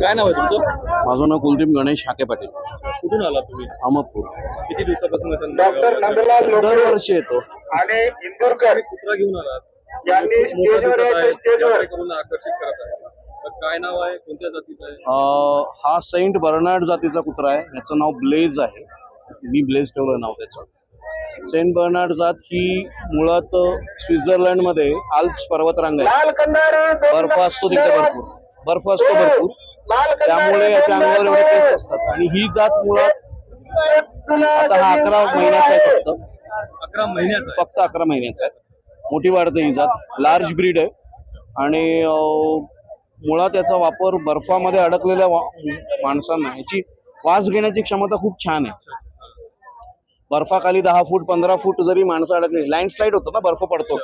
काय नाव आहे तुमचं? माझं नाव कुलदीप गणेश हाके पाटील. कुठून आला तुम्ही? अहमदपूर. किती दिवसापासून येतात डॉक्टर नंदलाल लोकरे दरवर्षी येतो. आणि इंदोरकर कुत्रा घेऊन आलात. यांनी खूप मोठा स्टेजवर दिसत आहे यायचं स्टेजवर. यात्रेकरूंना आकर्षित करत आहे. तर काय नाव आहे? कोणत्या जातीचं आहे? अं, हा सेंट बर्नार्ड जातीचा कुत्रा आहे. ह्याचं नाव ब्लेज आहे. मी ब्लेज ठेवलं नाव त्याचं. सेंट बर्नार्ड जात ही मुळात स्वित्झर्लंडमध्ये आल्प्स पर्वतरांग आहे बर्फ असतो तिथे भरपूर. बर्फ असतो भरपूर. त्यामुळे याच्या अंगावर एवढे केस असतात. आणि ही जात मुळात आता हा अकरा महिन्याचा आहे फक्त. अकरा महिन्याचा आहे. फक्त अकरा महिन्याचा आहे. मोठी वाढते ही जात. लार्ज ब्रीड आहे. आणि मुळात याचा वापर बर्फामध्ये अडकलेल्या माणसांना याची वास घेण्याची क्षमता खूप छान आहे. बर्फाखाली दहा फूट पंधरा फूट जरी माणसं अडकली लँडस्लाईड होतं ना बर्फ पडतो.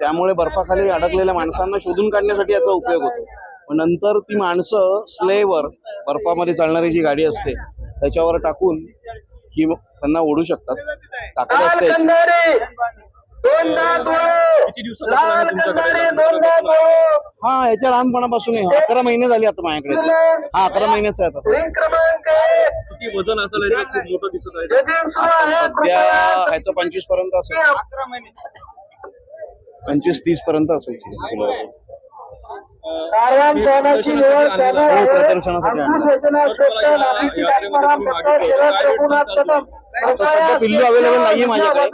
त्यामुळे बर्फाखाली अडकलेल्या माणसांना शोधून काढण्यासाठी याचा उपयोग होतो. पण नंतर ती माणसं स्लेवर बर्फामध्ये चालणारी जी गाडी असते त्याच्यावर टाकून ही त्यांना ओढू शकतात. ताकद असते किती हा याच्या लहानपणापासून आहे. अकरा महिने झाले आता माझ्याकडे. हा अकरा महिन्याचा आहे आता. किती वजन असेल याचं? खूप मोठं दिसत आहे. सध्या ह्याचं पंचवीसपर्यंत असेल. पंचवीस तीस पर्यंत असेल कारवान शहराची निवड चालू आहे. सध्या पिल्लू अवेलेबल नाहीये माझ्याकडे.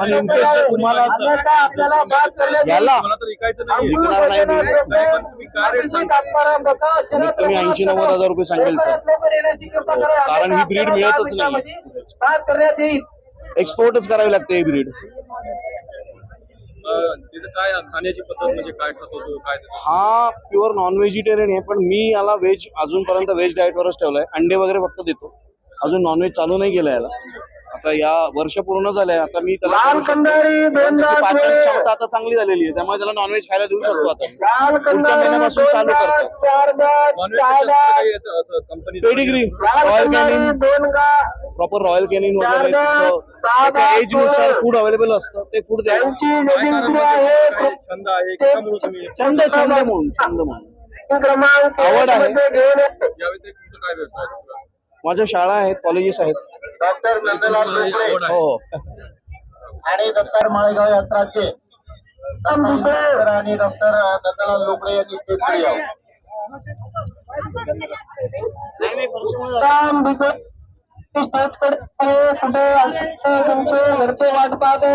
पण तुम्हाला अन्यथा आपल्याला बाद करण्यात येईल. याला मला तर ऐकायचं नाही. अंकुश विकणार नाही. मी. योजना नाही, पण कॅप्टन तुम्ही काय रेट अभिजित सांगता? आत्माराम डॉक्टर शरद कमीत कमी रघुनाथ 80-90 हजार रुपये सांगेल, सर. कारण ही आपल्याला मिळतच येईल. एक्सपोर्टच करावी लागते ही ब्रीड काय खाण्याची पद्धत म्हणजे काय खातो तो काय देतो? हा प्युअर नॉन व्हेजिटेरियन आहे पण मी याला व्हेज अजूनपर्यंत व्हेज डाएटवरच ठेवलाय. अंडे वगैरे फक्त देतो. अजून नॉनव्हेज चालू नाही केलं याला. आता या वर्ष पूर्ण झालंय. आता मी त्याला लाल करू शकतो. कंदारी पण दोनदा त्याची पाचन डोळे. क्षमता आता चांगली झालेली आहे. त्यामुळे त्याला नॉनव्हेज खायला देऊ शकतो आता. पुढच्या महिन्यापासून चालू करतो. Non-veg काही याचं असं चं Pedigree Royal Canin proper Royal Canin वगैरे त्याच्या एजनुसार. फूड अवेलेबल असतं ते फूड काय छंद आहे? छंद छंद म्हणून. छंद म्हणून. क्रमांक आवड आहे. माझ्या शाळा आहेत कॉलेजेस आहेत. डॉक्टर नंदलाल ही. हो. आणि डॉक्टर माळेगाव यात्राचे. डॉक्टर आणि डॉक्टर नंदलाल लोकरे यांनी. नाही नाही वर्षामुळे राम कुठे तुमचे घरचे वाट पाहतो